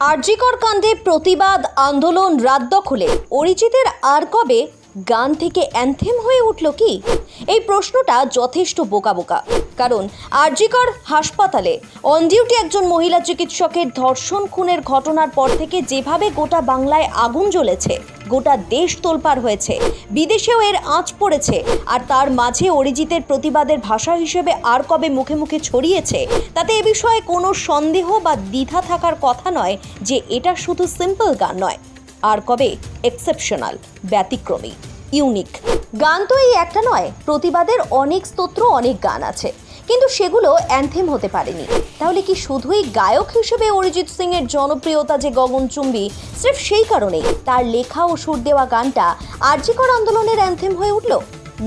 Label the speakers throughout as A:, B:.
A: আরজিকর কাণ্ডে প্রতিবাদ আন্দোলন রাত দখলে। অরিজিতের আর কবে গান থেকে অ্যান্থেম হয়ে উঠল কি? এই প্রশ্নটা যথেষ্ট বোকা বোকা। কারণ আরজিকর হাসপাতালে অন ডিউটি একজন মহিলা চিকিৎসকের ধর্ষণ খুনের ঘটনার পর থেকে যেভাবে গোটা বাংলায় আগুন জ্বলেছে, গোটা দেশ তোলপাড় হয়েছে, বিদেশেও এর আঁচ পড়েছে, আর তার মাঝে অরিজিতের প্রতিবাদের ভাষা হিসেবে আর কবে মুখে মুখে ছড়িয়েছে, তাতে এ বিষয়ে কোনো সন্দেহ বা দ্বিধা থাকার কথা নয় যে এটা শুধু সিম্পল গান নয়, আর কবে এক্সেপশনাল ব্যতিক্রমী। ইউনিক গান তো এই একটা নয়, প্রতিবাদের অনেক স্তোত্র, অনেক গান আছে। কিন্তু সেগুলো অ্যান্থেম হতে পারেনি। তাহলে কি শুধুই গায়ক হিসেবে অরিজিৎ সিং এর জনপ্রিয়তা যে গগনচুম্বী স্রেফ সেই কারণেই তার লেখা ও সুর দেওয়া গানটা আর্যিকর আন্দোলনের অ্যান্থেম হয়ে উঠল?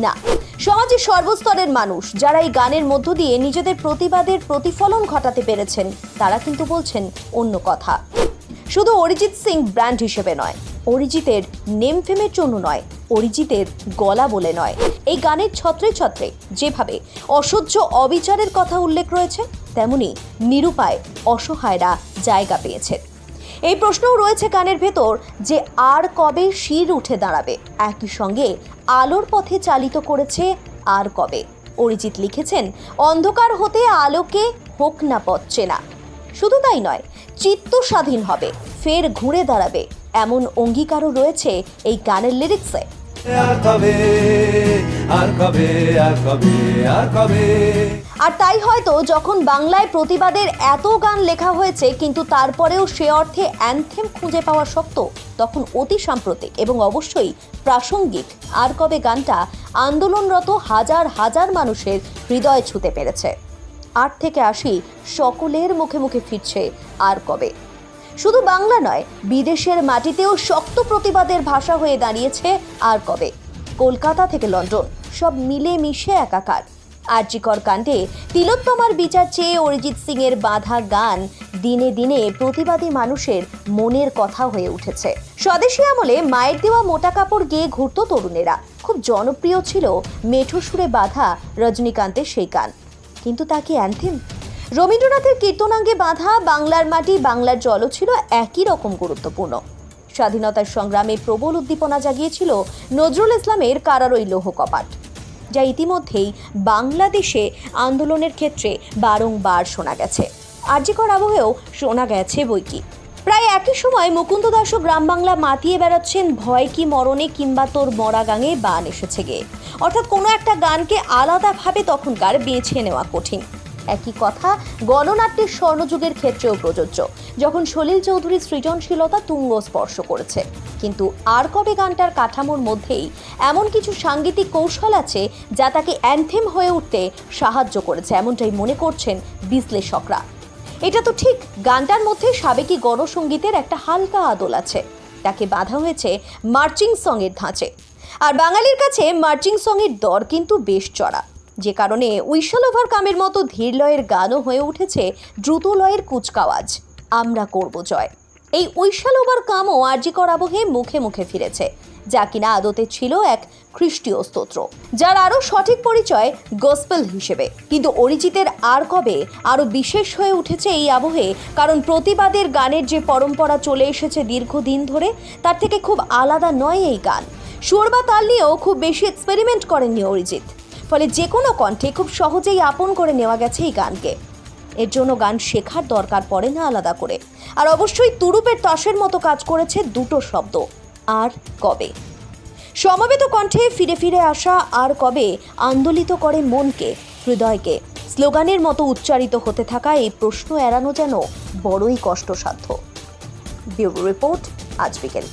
A: না। সমাজের সর্বস্তরের মানুষ যারা এই গানের মধ্য দিয়ে নিজেদের প্রতিবাদের প্রতিফলন ঘটাতে পেরেছেন, তারা কিন্তু বলছেন অন্য কথা। শুধু অরিজিৎ সিং ব্র্যান্ড হিসেবে নয় অরিজিতের নেম ফেমের জন্য নয়, অরিজিতের গলা বলে নয়। এই গানের ছত্রে ছত্রে যেভাবে অসহ্য অবিচারের কথা উল্লেখ রয়েছে, তেমনি নিরুপায় অসহায়রা জায়গা পেয়েছে এই প্রশ্নও রয়েছে গানের ভেতর যে আর কবে শির উঠে দাঁড়াবে। একই সঙ্গে আলোর পথে চালিত করেছে আর কবে। অরিজিৎ লিখেছেন, অন্ধকার হতে আলোকে হোক না পথ চেনা। শুধু তাই নয়, চিত্ত স্বাধীন হবে, ফের ঘুরে দাঁড়াবে এমন অঙ্গীকারও রয়েছে এই গানের লিরিক্সে
B: আর কবে আর কবে আর কবে আর কবে?
A: আর তাই হয়তো যখন বাংলায় প্রতিবাদের এত গান লেখা হয়েছে কিন্তু তারপরেও সে অর্থে অ্যানথেম খুঁজে পাওয়া শক্ত তখন অতি সাম্প্রতিক এবং অবশ্যই প্রাসঙ্গিক। আর কবে গানটা আন্দোলনরত হাজার হাজার মানুষের হৃদয় ছুঁতে পেরেছে। আট থেকে আশি সকলের মুখে মুখে ফিরছে আর কবে। শুধু বাংলা নয়, বিদেশের মাটিতেও শক্ত প্রতিবাদের ভাষা হয়ে দাঁড়িয়েছে আর কবে? কলকাতা থেকে লন্ডন, সব মিলে মিশে একাকার। আর্যিকর কাণ্ডে তিলোত্তমার বিচার চেয়ে অরিজিৎ সিং এর বাঁধা গান দিনে দিনে প্রতিবাদী মানুষের মনের কথা হয়ে উঠেছে। স্বদেশী আমলে মায়ের দেওয়া মোটা কাপড় গেয়ে ঘুরত তরুণেরা। খুব জনপ্রিয় ছিল মেঠো সুরে বাঁধা রজনীকান্তের সেই গান। কিন্তু তা কি অ্যান্থেম? রবীন্দ্রনাথের কীর্তনাঙ্গে বাঁধা, বাংলার মাটি, বাংলার জলও ছিল একই রকম গুরুত্বপূর্ণ। স্বাধীনতার সংগ্রামে প্রবল উদ্দীপনা জাগিয়েছিল নজরুল ইসলামের কারারই লৌহ কপাট। যা ইতিমধ্যেই বাংলাদেশে আন্দোলনের ক্ষেত্রে বারংবার শোনা গেছে। আর্যিকর আবহেও শোনা গেছে বই কি প্রায় একই সময় মুকুন্দ দাসও গ্রাম বাংলা মাতিয়ে বেড়াচ্ছেন ভয় কি মরণে কিংবা তোর মরা গাঙে বান এসেছে গে। অর্থাৎ কোনো একটা গানকে আলাদাভাবে তখনকার বেছে নেওয়া কঠিন। একই কথা, গণনাট্যের স্বর্ণযুগের ক্ষেত্রেও প্রযোজ্য। যখন সলিল চৌধুরীর সৃজনশীলতা তুঙ্গ স্পর্শ করেছে। কিন্তু আর কবে গানটার কাঠামোর মধ্যেই এমন কিছু সাংগীতিক কৌশল আছে, যা তাকে অ্যান্থেম হয়ে উঠতে সাহায্য করেছে, এমনটাই মনে করছেন বিশ্লেষকরা। এটা তো ঠিক, গানটার মধ্যে সাবেকি গণসঙ্গীতের একটা হালকা আদল আছে। তাকে বাঁধা হয়েছে মার্চিং সঙের ধাঁচে। আর বাঙালির কাছে মার্চিং সঙের দর কিন্তু বেশ চড়া। যে কারণে উইশাল ওভার কামের মতো ধীর লয়ের গানও হয়ে উঠেছে দ্রুত লয়ের কুচকাওয়াজ। আমরা করব জয়। এই উইশাল ওভার কামও আর্যিকর আবহে মুখে মুখে ফিরেছে, যা কিনা আদতে ছিল এক খ্রিস্টীয় স্তোত্র, যার আরও সঠিক পরিচয় গসপেল হিসেবে। কিন্তু অরিজিতের আর কবে আরও বিশেষ হয়ে উঠেছে এই আবহে, কারণ প্রতিবাদের গানের যে পরম্পরা চলে এসেছে দীর্ঘদিন ধরে, তার থেকে খুব আলাদা নয় এই গান। সুর বা তাল নিয়েও খুব বেশি এক্সপেরিমেন্ট করেননি অরিজিৎ। ফলে যে কোনো কণ্ঠে খুব সহজেই আপন করে নেওয়া গেছে এই গানকে। এর জন্য গান শেখার দরকার পড়ে না আলাদা করে। আর অবশ্যই তুরুপের তাসের মতো কাজ করেছে দুটো শব্দ, আর কবে? সমবেত কণ্ঠে ফিরে ফিরে আসা আর কবে আন্দোলিত করে মনকে, হৃদয়কে, স্লোগানের মতো উচ্চারিত হতে থাকা এই প্রশ্ন এড়ানো যেন বড়ই কষ্টসাধ্য। ব্যুরো রিপোর্ট, আজ বিকেল।